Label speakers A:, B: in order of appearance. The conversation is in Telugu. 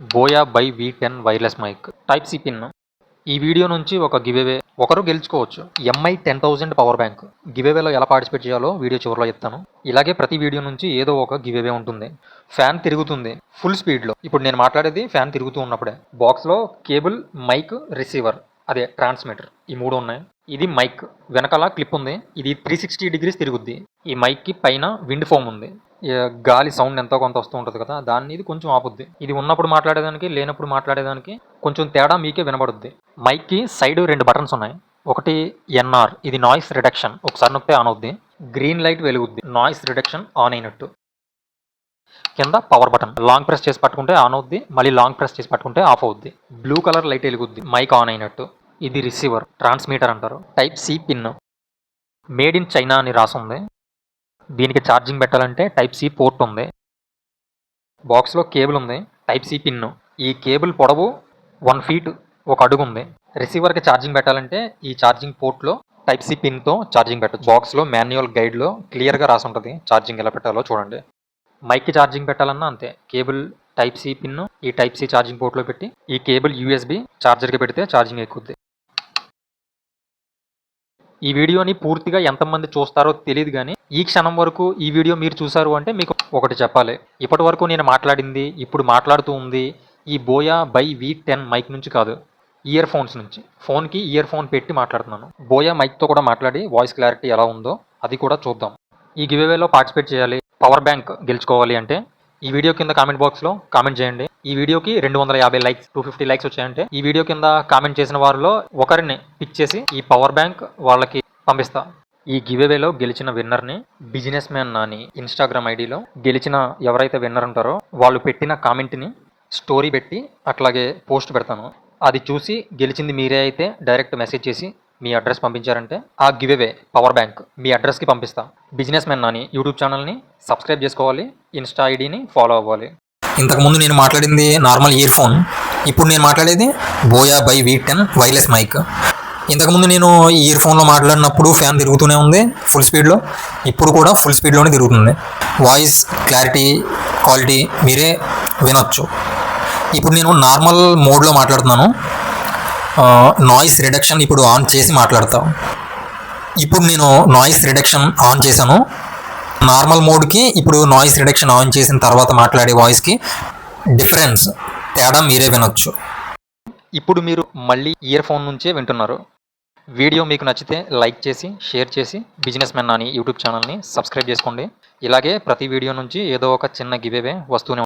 A: Boya BY V ten wireless mic. Type C pin ఈ వీడియో నుంచి ఒక గివేవే ఒకరు గెలుచుకోవచ్చు. MI ten thousand power bank గివేవేలో ఎలా పార్టిసిపేట్ చేయాలో వీడియో చివరిలో చెప్తాను. ఇలాగే ప్రతి వీడియో నుంచి ఏదో ఒక గివేవే ఉంటుంది. ఫ్యాన్ తిరుగుతుంది. ఫుల్ స్పీడ్లో ఇప్పుడు నేను మాట్లాడేది ఫ్యాన్ తిరుగుతూ ఉన్నప్పుడే. బాక్స్లో కేబుల్ మైక్ రిసీవర్ అదే ట్రాన్స్మిటర్ ఈ మూడు ఉన్నాయి. ఇది మైక్ వెనకాల క్లిప్ ఉంది. ఇది త్రీ సిక్స్టీ డిగ్రీస్ తిరుగుద్ది. ఈ మైక్కి పైన విండ్ ఫోమ్ ఉంది. గాలి సౌండ్ ఎంతో కొంత వస్తూ ఉంటుంది కదా దాన్ని ఇది కొంచెం ఆపుద్ది. ఇది ఉన్నప్పుడు మాట్లాడేదానికి లేనప్పుడు మాట్లాడేదానికి కొంచెం తేడా మీకే వినబడుద్ది. మైక్కి సైడ్ రెండు బటన్స్ ఉన్నాయి. ఒకటి ఎన్ఆర్ ఇది నాయిస్ రిడక్షన్. ఒకసారి నొక్కితే ఆన్ అవుద్ది. గ్రీన్ లైట్ వెలుగుద్ది. నాయిస్ రిడక్షన్ ఆన్ అయినట్టు. కింద పవర్ బటన్. లాంగ్ ప్రెస్ చేసి పట్టుకుంటే ఆన్ అవుద్ది. మళ్ళీ లాంగ్ ప్రెస్ చేసి పట్టుకుంటే ఆఫ్ అవుద్ది. బ్లూ కలర్ లైట్ వెలుగుద్ది. మైక్ ఆన్ అయినట్టు. ఇది రిసీవర్ ట్రాన్స్మీటర్ అంటారు. Type C pin. Made in China అని రాసి ఉంది దీనికి ఛార్జింగ్ పెట్టాలంటే టైప్ సి పోర్ట్ ఉంది. బాక్స్లో కేబుల్ ఉంది. టైప్ సి పిన్ ఈ కేబుల్ పొడవు వన్ ఫీట్ ఒక అడుగు ఉంది. రిసీవర్కి ఛార్జింగ్ పెట్టాలంటే ఈ ఛార్జింగ్ పోర్ట్లో టైప్ సి పిన్తో ఛార్జింగ్ పెట్టచ్చు. బాక్స్లో మాన్యువల్ గైడ్లో క్లియర్గా రాసి ఉంటుంది ఛార్జింగ్ ఎలా పెట్టాలో చూడండి. మైక్కి ఛార్జింగ్ పెట్టాలన్నా అంతే. కేబుల్ టైప్ సి పిన్ ఈ టైప్ సి ఛార్జింగ్ పోర్ట్లో పెట్టి ఈ కేబుల్ యూఎస్బి ఛార్జర్కి పెడితే ఛార్జింగ్ ఎక్కుద్ది. ఈ వీడియోని పూర్తిగా ఎంతమంది చూస్తారో తెలియదు కానీ ఈ క్షణం వరకు ఈ వీడియో మీరు చూసారు అంటే మీకు ఒకటి చెప్పాలి. ఇప్పటి వరకు నేను మాట్లాడింది ఇప్పుడు మాట్లాడుతూ ఉంది ఈ Boya BY V ten mic నుంచి కాదు ఇయర్ ఫోన్స్ నుంచి. ఫోన్కి ఇయర్ ఫోన్ పెట్టి మాట్లాడుతున్నాను. బోయా మైక్తో కూడా మాట్లాడి వాయిస్ క్లారిటీ ఎలా ఉందో అది కూడా చూద్దాం. ఈ గివేవేలో పార్టిసిపేట్ చేయాలి. పవర్ బ్యాంక్ గెలుచుకోవాలి అంటే ఈ వీడియో కింద కామెంట్ బాక్స్లో కామెంట్ చేయండి. ఈ వీడియోకి రెండు వందల యాభై లైక్స్ టూ ఫిఫ్టీ లైక్స్ వచ్చాయంటే ఈ వీడియో కింద కామెంట్ చేసిన వారిలో ఒకరిని పిక్ చేసి ఈ పవర్ బ్యాంక్ వాళ్ళకి పంపిస్తా. ఈ గివేవేలో గెలిచిన విన్నర్ని బిజినెస్ మ్యాన్ నాని ఇన్స్టాగ్రామ్ ఐడిలో గెలిచిన ఎవరైతే విన్నర్ ఉంటారో వాళ్ళు పెట్టిన కామెంట్ని స్టోరీ పెట్టి అట్లాగే పోస్ట్ పెడతాను. అది చూసి గెలిచింది మీరే అయితే డైరెక్ట్ మెసేజ్ చేసి మీ అడ్రస్ పంపించారంటే ఆ గివేవే పవర్ బ్యాంక్ మీ అడ్రస్కి పంపిస్తాం. బిజినెస్ మెన్ నాని యూట్యూబ్ ఛానల్ని సబ్స్క్రైబ్ చేసుకోవాలి ఇన్స్టా ఐడిని ఫాలో అవ్వాలి.
B: ఇంతకుముందు నేను మాట్లాడింది నార్మల్ ఇయర్ ఫోన్ ఇప్పుడు నేను మాట్లాడేది Boya BY V ten wireless mic. ఇంతకుముందు నేను ఈ ఇయర్ ఫోన్లో మాట్లాడినప్పుడు ఫ్యాన్ తిరుగుతూనే ఉంది ఫుల్ స్పీడ్లో ఇప్పుడు కూడా ఫుల్ స్పీడ్లోనే తిరుగుతుంది. వాయిస్ క్లారిటీ క్వాలిటీ మీరే వినొచ్చు. ఇప్పుడు నేను నార్మల్ మోడ్లో మాట్లాడుతున్నాను. నాయిస్ రిడక్షన్ ఇప్పుడు ఆన్ చేసి మాట్లాడతాం. ఇప్పుడు నేను నాయిస్ రిడక్షన్ ఆన్ చేశాను. నార్మల్ మోడ్కి ఇప్పుడు నాయిస్ రిడక్షన్ ఆన్ చేసిన తర్వాత మాట్లాడే వాయిస్కి డిఫరెన్స్ తేడా మీరే వినొచ్చు.
A: ఇప్పుడు మీరు మళ్ళీ ఇయర్ ఫోన్ నుంచే వింటున్నారు. వీడియో మీకు నచ్చితే లైక్ చేసి షేర్ చేసి బిజినెస్ మెన్ అని యూట్యూబ్ ఛానల్ని సబ్స్క్రైబ్ చేసుకోండి. ఇలాగే ప్రతి వీడియో నుంచి ఏదో ఒక చిన్న గివేవే వస్తూనే